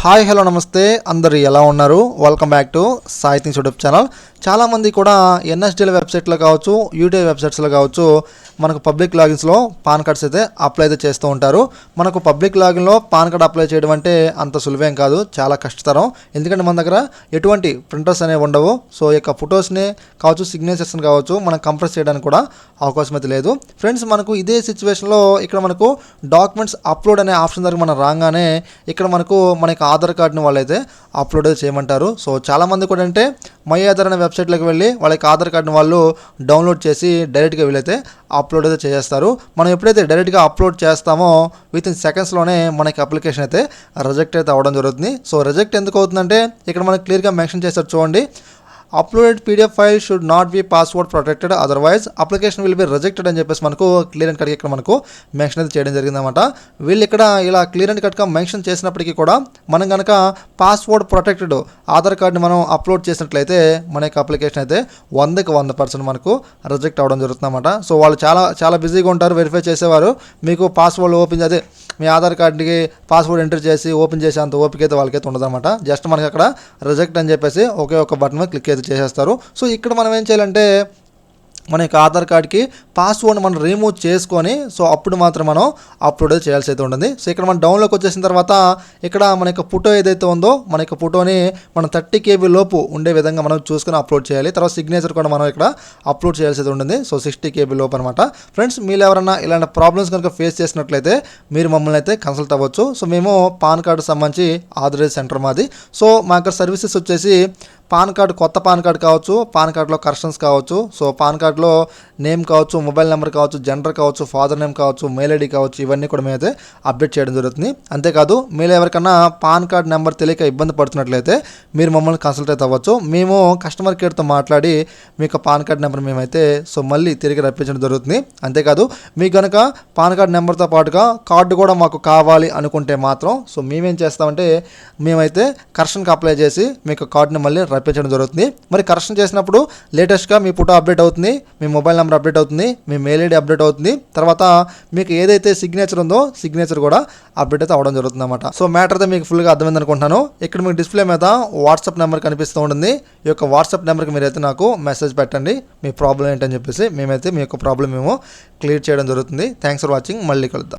Hi hello నమస్తే. అందరు ఎలా ఉన్నారు? Welcome back to Sai Things YouTube channel చాలామంది కూడా ఎన్ఎస్డిఎల్ వెబ్సైట్లో కావచ్చు యూటీఐ వెబ్సైట్స్లో కావచ్చు మనకు పబ్లిక్ లాగిన్స్లో పాన్ కార్డ్స్ అయితే అప్లై అయితే చేస్తూ ఉంటారు. మనకు పబ్లిక్ లాగిన్లో పాన్ కార్డ్ అప్లై చేయడం అంటే అంత సులువేం కాదు చాలా కష్టతరం. ఎందుకంటే మన దగ్గర ఎటువంటి ప్రింటర్స్ అనేవి ఉండవు. సో ఈ యొక్క ఫొటోస్ని కావచ్చు సిగ్నేచర్స్ని కావచ్చు మనం కంప్రెస్ చేయడానికి కూడా అవకాశం అయితే లేదు. ఫ్రెండ్స్ మనకు ఇదే సిచ్యువేషన్లో ఇక్కడ మనకు డాక్యుమెంట్స్ అప్లోడ్ అనే ఆప్షన్ దగ్గర మనం రాగానే ఇక్కడ మనకు మనకి ఆధార్ కార్డుని వాళ్ళైతే అప్లోడ్ అయితే చేయమంటారు. సో చాలామంది కూడా అంటే మై ఆధార్ అనే వెబ్సైట్లోకి వెళ్ళి వాళ్ళకి ఆధార్ కార్డుని వాళ్ళు డౌన్లోడ్ చేసి డైరెక్ట్గా వీళ్ళైతే అప్లోడ్ అయితే చేస్తారు మనం ఎప్పుడైతే డైరెక్ట్గా అప్లోడ్ చేస్తామో విత్ ఇన్ సెకండ్స్లోనే మనకి అప్లికేషన్ అయితే రిజెక్ట్ అయితే అవ్వడం జరుగుతుంది. సో రిజెక్ట్ ఎందుకు అవుతుందంటే ఇక్కడ మనకి క్లియర్గా మెన్షన్ చేస్తారు చూడండి. Uploaded PDF file should not be password protected otherwise application will be rejected అని చెప్పేసి మనకు క్లియర్ అండ్ కట్గా ఇక్కడ మనకు మెన్షన్ అయితే చేయడం జరిగిందన్నమాట. వీళ్ళు ఇక్కడ ఇలా క్లియర్ అండ్ కట్గా మెన్షన్ చేసినప్పటికీ కూడా మనం కనుక పాస్వర్డ్ ప్రొటెక్టెడ్ ఆధార్ కార్డ్ని మనం అప్లోడ్ చేసినట్లయితే మన యొక్క అప్లికేషన్ అయితే వందకి వంద పర్సెంట్ మనకు రిజెక్ట్ అవ్వడం జరుగుతుందన్నమాట. సో వాళ్ళు చాలా చాలా బిజీగా ఉంటారు వెరిఫై చేసేవారు. మీకు పాస్వర్డ్ ఓపెన్ అదే మీ ఆధార్ కార్డుకి పాస్వర్డ్ ఎంటర్ చేసి ఓపెన్ చేసే అంత ఓపిక అయితే వాళ్ళకైతే ఉండదన్నమాట. జస్ట్ మనకి అక్కడ రిజెక్ట్ అని చెప్పేసి ఒకే ఒక బటన్ క్లిక్ అయితే చేసేస్తారు. సో ఇక్కడ మనం ఏం చేయాలంటే మన యొక్క ఆధార్ కార్డ్కి పాస్వర్డ్ మనం రిమూవ్ చేసుకొని సో అప్పుడు మాత్రం మనం అప్లోడ్ చేయాల్సి అయితే ఉంటుంది. సో ఇక్కడ మనం డౌన్లోకి వచ్చేసిన తర్వాత ఇక్కడ మన యొక్క ఫోటో ఏదైతే ఉందో మన యొక్క ఫోటోని మనం థర్టీ కేబీ లోపు ఉండే విధంగా మనం చూసుకొని అప్లోడ్ చేయాలి. తర్వాత సిగ్నేచర్ కూడా మనం ఇక్కడ అప్లోడ్ చేయాల్సి అయితే ఉంటుంది. సో సిక్స్టీ కేబీ లోపు అనమాట ఫ్రెండ్స్ మీరు ఎవరైనా ఇలాంటి ప్రాబ్లమ్స్ కనుక ఫేస్ చేసినట్లయితే మీరు మమ్మల్ని అయితే కన్సల్ట్ అవ్వచ్చు. సో మేము పాన్ కార్డు సంబంధించి ఆథరైజ్ సెంటర్ మాది. సో మా యొక్క సర్వీసెస్ వచ్చేసి పాన్ కార్డు కొత్త పాన్ కార్డు కావచ్చు పాన్ కార్డులో కరెక్షన్స్ కావచ్చు. సో పాన్ కార్డులో నేమ్ కావచ్చు మొబైల్ నెంబర్ కావచ్చు జెండర్ కావచ్చు ఫాదర్ నేమ్ కావచ్చు మెయిల్ ఐడి కావచ్చు ఇవన్నీ కూడా మేమైతే అప్డేట్ చేయడం జరుగుతుంది. అంతేకాదు మీరు ఎవరికన్నా పాన్ కార్డ్ నెంబర్ తెలియక ఇబ్బంది పడుతున్నట్లయితే మీరు మమ్మల్ని కన్సల్ట్ అయితే అవ్వచ్చు. మేము కస్టమర్ కేర్తో మాట్లాడి మీ యొక్క పాన్ కార్డ్ నెంబర్ మేమైతే సో మళ్ళీ తిరిగి రప్పించడం జరుగుతుంది. అంతేకాదు మీకు కనుక పాన్ కార్డ్ నెంబర్తో పాటుగా కార్డు కూడా మాకు కావాలి అనుకుంటే మాత్రం సో మేమేం చేస్తామంటే మేమైతే కరెక్షన్కి అప్లై చేసి మీకు కార్డుని మళ్ళీ రప్పించడం జరుగుతుంది. మరి కరెక్షన్ చేసినప్పుడు లేటెస్ట్గా మీ ఫోటో అప్డేట్ అవుతుంది. మీ మొబైల్ నెంబర్ అప్డేట్ అవుతుంది మీ మెయిల్ ఐడి అప్డేట్ అవుతుంది. తర్వాత మీకు ఏదైతే సిగ్నేచర్ ఉందో సిగ్నేచర్ కూడా అప్డేట్ అయితే అవ్వడం జరుగుతుంది అనమాట సో మ్యాటర్ అయితే మీకు ఫుల్గా అర్థమైంది అనుకుంటున్నాను. ఇక్కడ మీకు డిస్ప్లే మీద వాట్సాప్ నెంబర్ కనిపిస్తూ ఉంటుంది. ఈ యొక్క వాట్సాప్ నెంబర్కి మీరైతే నాకు మెసేజ్ పెట్టండి. మీ ప్రాబ్లం ఏంటని చెప్పేసి మేమైతే మీ యొక్క ప్రాబ్లం మేము క్లియర్ చేయడం జరుగుతుంది. థ్యాంక్స్ ఫర్ వాచింగ్ మళ్ళీ కలుద్దాం.